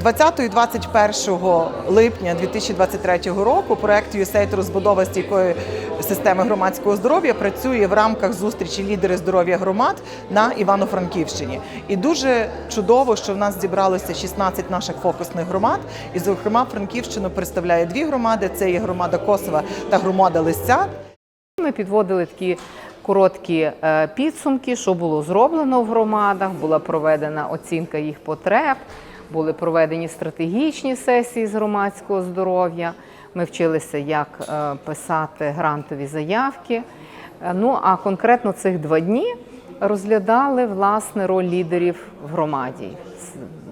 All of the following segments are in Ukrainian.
20 і 21 липня 2023 року проект USAID розбудова стійкої системи громадського здоров'я працює в рамках зустрічі лідери здоров'я громад на Івано-Франківщині. І дуже чудово, що в нас зібралося 16 наших фокусних громад. І, зокрема, Франківщину представляє дві громади: це є громада Косова та громада Лисця. Ми підводили такі короткі е, підсумки, що було зроблено в громадах, була проведена оцінка їх потреб, були проведені стратегічні сесії з громадського здоров'я. Ми вчилися, як е, писати грантові заявки. Е, Ну а конкретно цих два дні розглядали власне роль лідерів в громаді.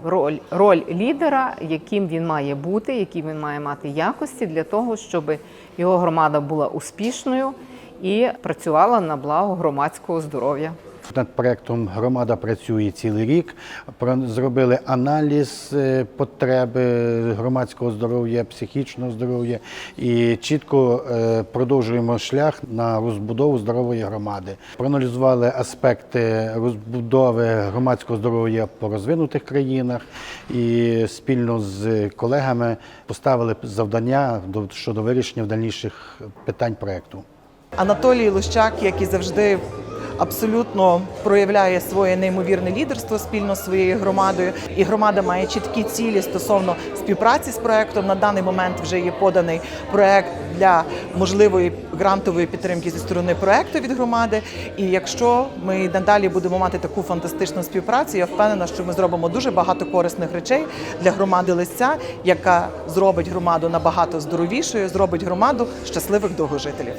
Роль, роль лідера, яким він має бути, які він має мати якості для того, щоб його громада була успішною і працювала на благо громадського здоров'я. Над проектом громада працює цілий рік. Зробили аналіз е, потреби громадського здоров'я, психічного здоров'я і чітко е, продовжуємо шлях на розбудову здорової громади. Проаналізували аспекти розбудови громадського здоров'я по розвинутих країнах і спільно з колегами поставили завдання до- щодо вирішення дальніших питань проекту. Анатолій Лущак, як і завжди, абсолютно проявляє своє неймовірне лідерство спільно з своєю громадою. І громада має чіткі цілі стосовно співпраці з проектом. На даний момент вже є поданий проект для можливої грантової підтримки зі сторони проекту від громади. І якщо ми надалі будемо мати таку фантастичну співпрацю, я впевнена, що ми зробимо дуже багато корисних речей для громади Лисця, яка зробить громаду набагато здоровішою, зробить громаду щасливих довгожителів.